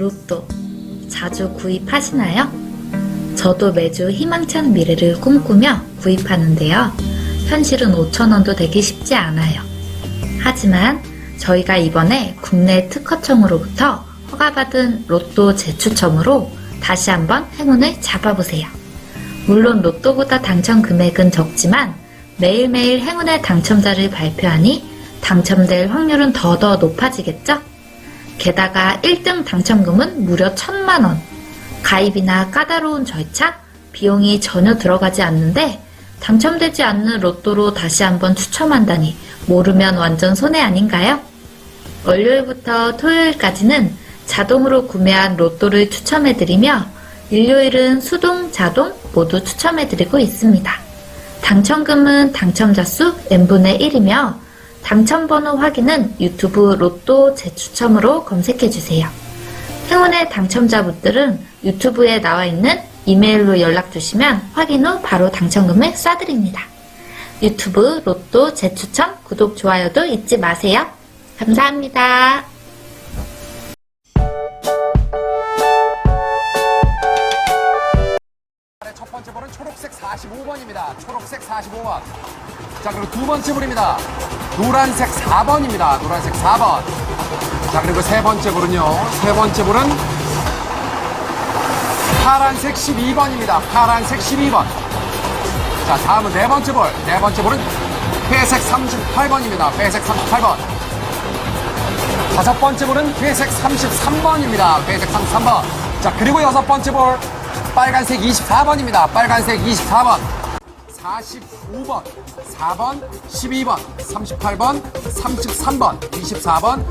로또 자주 구입하시나요? 저도 매주 희망찬 미래를 꿈꾸며 구입하는데요. 현실은 5천원도 되기 쉽지 않아요. 하지만 저희가 이번에 국내 특허청으로부터 허가받은 로또 재추첨으로 다시 한번 행운을 잡아보세요. 물론 로또보다 당첨 금액은 적지만 매일매일 행운의 당첨자를 발표하니 당첨될 확률은 더더 높아지겠죠? 게다가 1등 당첨금은 무려 1천만원. 가입이나 까다로운 절차, 비용이 전혀 들어가지 않는데 당첨되지 않는 로또로 다시 한번 추첨한다니 모르면 완전 손해 아닌가요? 월요일부터 토요일까지는 자동으로 구매한 로또를 추첨해드리며 일요일은 수동, 자동 모두 추첨해드리고 있습니다. 당첨금은 당첨자 수 n분의 1이며 당첨번호 확인은 유튜브 로또 재추첨으로 검색해주세요. 행운의 당첨자분들은 유튜브에 나와 있는 이메일로 연락 주시면 확인 후 바로 당첨금을 쏴드립니다. 유튜브 로또 재추첨 구독, 좋아요도 잊지 마세요. 감사합니다. 첫 번째 볼은 초록색 45번입니다. 초록색 45번. 자, 그리고 두 번째 볼입니다. 노란색 4번입니다. 노란색 4번. 자, 그리고 세 번째 볼은요. 세 번째 볼은 파란색 12번입니다. 파란색 12번. 자, 다음은 네 번째 볼. 네 번째 볼은 회색 38번입니다. 회색 38번. 다섯 번째 볼은 회색 33번입니다. 회색 33번. 자, 그리고 여섯 번째 볼 빨간색 24번입니다. 빨간색 24번. 45번, 4번, 12번, 38번, 33번, 24번,